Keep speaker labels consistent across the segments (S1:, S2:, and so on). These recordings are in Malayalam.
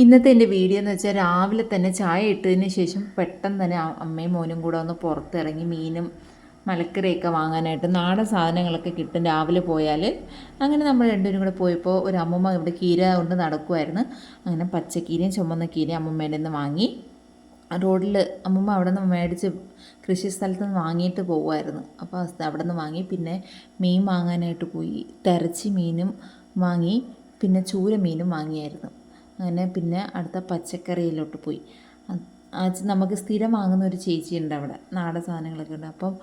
S1: ഇന്നത്തെ എന്റെ വീഡിയോ എന്ന് വെച്ചാൽ രാവിലെ തന്നെ ചായ ഇട്ടതിന് ശേഷം പെട്ടെന്ന് തന്നെ അമ്മയും മോനും കൂടെ ഒന്ന് പുറത്തിറങ്ങി മീനും മലക്കറിയൊക്കെ വാങ്ങാനായിട്ട് നാടൻ സാധനങ്ങളൊക്കെ കിട്ടും രാവിലെ പോയാൽ. അങ്ങനെ നമ്മൾ രണ്ടുപേരും കൂടെ പോയപ്പോൾ ഒരു അമ്മമ്മ ഇവിടെ കീര കൊണ്ട് നടക്കുമായിരുന്നു അങ്ങനെ പച്ചക്കീരയും ചുമന്ന കീരയും അമ്മമ്മേടെ നിന്ന് വാങ്ങി. റോഡിൽ അമ്മമ്മ അവിടെ നിന്ന് മേടിച്ച് കൃഷി സ്ഥലത്ത് നിന്ന് വാങ്ങിയിട്ട് പോകുമായിരുന്നു അപ്പോൾ അവിടെ നിന്ന് വാങ്ങി. പിന്നെ മീൻ വാങ്ങാനായിട്ട് പോയി. തിരച്ചി മീനും വാങ്ങി. പിന്നെ ചൂര മീനും വാങ്ങിയായിരുന്നു. അങ്ങനെ പിന്നെ അടുത്ത പച്ചക്കറിയിലോട്ട് പോയി. നമുക്ക് സ്ഥിരം വാങ്ങുന്ന ഒരു ചേച്ചിയുണ്ട് അവിടെ. നാടൻ സാധനങ്ങളൊക്കെ ഉണ്ട്. അപ്പം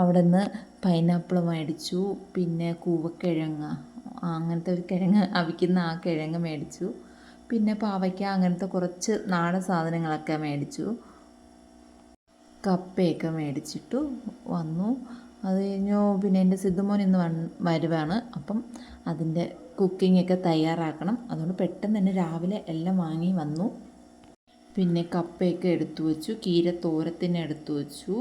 S1: അവിടെ നിന്ന് പൈനാപ്പിൾ മേടിച്ചു. പിന്നെ കൂവക്കിഴങ്ങ് അങ്ങനത്തെ ഒരു കിഴങ്ങ് അവിക്കുന്ന ആ കിഴങ്ങ് മേടിച്ചു. പിന്നെ പാവയ്ക്ക അങ്ങനത്തെ കുറച്ച് നാടൻ സാധനങ്ങളൊക്കെ മേടിച്ചു. കപ്പയൊക്കെ മേടിച്ചിട്ടു വന്നു. അത് കഴിഞ്ഞു പിന്നെ എന്റെ സിദ്ധുമോൻ ഇന്ന് വരുവാണ്. അപ്പം അതിന്റെ കുക്കിംഗ് ഒക്കെ തയ്യാറാക്കണം. അതുകൊണ്ട് പെട്ടെന്ന് തന്നെ രാവിലെ എല്ലാം വാങ്ങി വന്നു. പിന്നെ കപ്പയൊക്കെ എടുത്തു വെച്ചു. കീര തോരത്തിന് എടുത്തു വെച്ചു.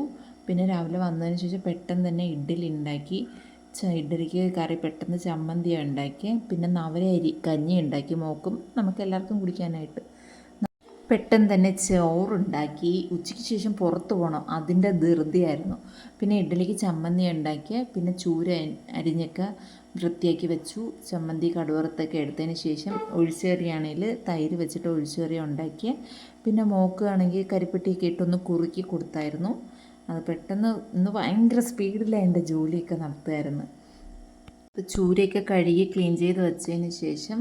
S1: പിന്നെ രാവിലെ വന്നതിന് ശേഷം പെട്ടെന്ന് തന്നെ ഇഡ്ഡലി ഉണ്ടാക്കി. ഇഡ്ഡലിക്ക് കറി പെട്ടെന്ന് ചമ്മന്തി ഉണ്ടാക്കി പിന്നെ നവര അരി കഞ്ഞി ഉണ്ടാക്കി മോക്കും. നമുക്ക് എല്ലാവർക്കും കുടിക്കാനായിട്ട്. പെട്ടെന്ന് തന്നെ ചോറുണ്ടാക്കി ഉച്ചയ്ക്ക് ശേഷം പുറത്ത് പോകണം അതിന്റെ ധൃതിയായിരുന്നു. പിന്നെ ഇഡ്ഡലിക്ക് ചമ്മന്തി ഉണ്ടാക്കി പിന്നെ ചൂര അരിഞ്ഞൊക്കെ വൃത്തിയാക്കി വെച്ചു. ചമ്മന്തി കടുവറുത്തൊക്കെ എടുത്തതിന് ശേഷം ഒഴിച്ചേറിയാണെങ്കിൽ തൈര് വെച്ചിട്ട് ഒഴിച്ചേറിയ ഉണ്ടാക്കിയ. പിന്നെ മോക്ക് ആണെങ്കിൽ കരിപ്പെട്ടിയൊക്കെ ഇട്ടൊന്ന് കുറുക്കി കൊടുത്തായിരുന്നു. അത് പെട്ടെന്ന് ഇന്ന് ഭയങ്കര സ്പീഡിലാണ് എന്റെ ജോലിയൊക്കെ നടത്തുമായിരുന്നു ചൂരയൊക്കെ കഴുകി ക്ലീൻ ചെയ്ത് വെച്ചതിന് ശേഷം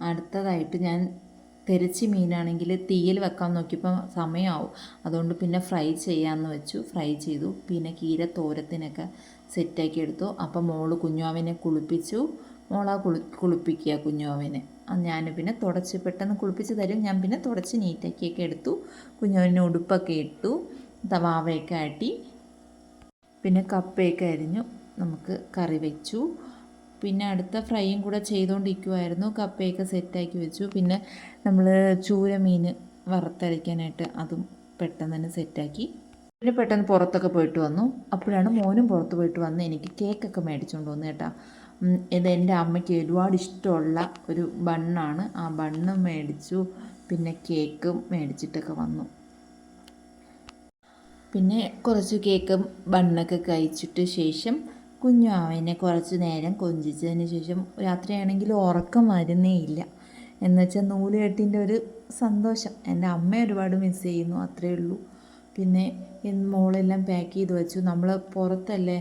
S1: അടുത്തതായിട്ട് ഞാൻ തെരച്ചി മീനാണെങ്കിൽ തീയിൽ വെക്കാൻ നോക്കിയപ്പോൾ സമയമാവും അതുകൊണ്ട് പിന്നെ ഫ്രൈ ചെയ്യാമെന്ന് വെച്ചു. ഫ്രൈ ചെയ്തു. പിന്നെ കീര തോരത്തിനൊക്കെ സെറ്റാക്കി എടുത്തു. അപ്പം മോൾ കുഞ്ഞുവാവിനെ കുളിപ്പിച്ചു. മോളാ കുളി കുളിപ്പിക്കുക കുഞ്ഞുവാവിനെ. ഞാൻ പിന്നെ തുടച്ച് പെട്ടെന്ന് കുളിപ്പിച്ച് തരും. ഞാൻ പിന്നെ തുടച്ച് നീറ്റാക്കിയൊക്കെ എടുത്തു. കുഞ്ഞുവാവിന് ഉടുപ്പൊക്കെ ഇട്ടു. തവാവയൊക്കെ ആട്ടി. പിന്നെ കപ്പയൊക്കെ അരിഞ്ഞു. നമുക്ക് കറി വെച്ചു. പിന്നെ അടുത്ത ഫ്രൈയും കൂടെ ചെയ്തുകൊണ്ടിരിക്കുമായിരുന്നു കപ്പയൊക്കെ സെറ്റാക്കി വെച്ചു. പിന്നെ നമ്മൾ ചൂര മീൻ വറുത്തരയ്ക്കാനായിട്ട് അതും പെട്ടെന്ന് തന്നെ സെറ്റാക്കി. പിന്നെ പെട്ടെന്ന് പുറത്തൊക്കെ പോയിട്ട് വന്നു. അപ്പോഴാണ് മോനും പുറത്ത് പോയിട്ട് വന്ന് എനിക്ക് കേക്കൊക്കെ മേടിച്ചുകൊണ്ട് വന്നു കേട്ടോ. ഇത് എന്റെ അമ്മയ്ക്ക് ഒരുപാട് ഇഷ്ടമുള്ള ഒരു ബണ്ണാണ്. ആ ബണ്ണ് മേടിച്ചു. പിന്നെ കേക്കും മേടിച്ചിട്ടൊക്കെ വന്നു. പിന്നെ കുറച്ച് കേക്കും ബണ്ണൊക്കെ കഴിച്ചിട്ട് ശേഷം കുഞ്ഞു? അവനെ കുറച്ച് നേരം കൊഞ്ചിച്ചതിന് ശേഷം രാത്രിയാണെങ്കിൽ ഉറക്കം വരുന്നേ ഇല്ല. എന്ന് വെച്ചാൽ നൂലുകെട്ടിന്റെ ഒരു സന്തോഷം. എന്റെ അമ്മ ഒരുപാട് മിസ് ചെയ്യുന്നു അത്രയേ ഉള്ളൂ. പിന്നെ മോളെല്ലാം പാക്ക് ചെയ്ത് വെച്ചു. നമ്മൾ പുറത്തല്ലേ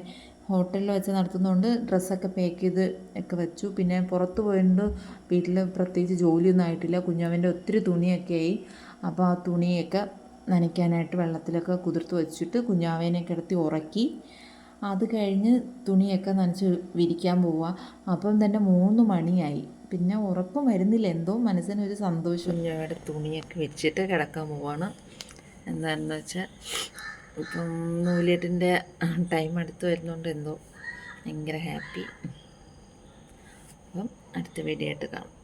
S1: ഹോട്ടലിൽ വെച്ച് നടത്തുന്നതുകൊണ്ട് ഡ്രസ്സൊക്കെ പാക്ക് ചെയ്ത് ഒക്കെ വെച്ചു. പിന്നെ പുറത്ത് പോയിട്ട് വീട്ടിൽ പ്രത്യേകിച്ച് ജോലിയൊന്നും ആയിട്ടില്ല. കുഞ്ഞവന്റെ ഒത്തിരി തുണിയൊക്കെ ആയി. അപ്പോൾ ആ തുണിയൊക്കെ നനയ്ക്കാനായിട്ട് വെള്ളത്തിലൊക്കെ കുതിർത്ത് വെച്ചിട്ട് കുഞ്ഞാവേനെ കിടത്തി ഉറക്കി. അത് കഴിഞ്ഞ് തുണിയൊക്കെ നനച്ച് വിരിക്കാൻ പോവുക അപ്പം തന്നെ മൂന്ന് മണിയായി. പിന്നെ ഉറപ്പും വരുന്നില്ല. എന്തോ മനസ്സിനൊരു സന്തോഷം. ഞങ്ങളുടെ തുണിയൊക്കെ വെച്ചിട്ട് കിടക്കാൻ പോവാണ്. എന്താണെന്ന് വെച്ചാൽ ഇപ്പം നൂലേറ്റിന്റെ ടൈം അടുത്ത് വരുന്നതുകൊണ്ട് എന്തോ ഭയങ്കര ഹാപ്പി. അപ്പം അടുത്ത വീഡിയോ ആയിട്ട് കാണാം.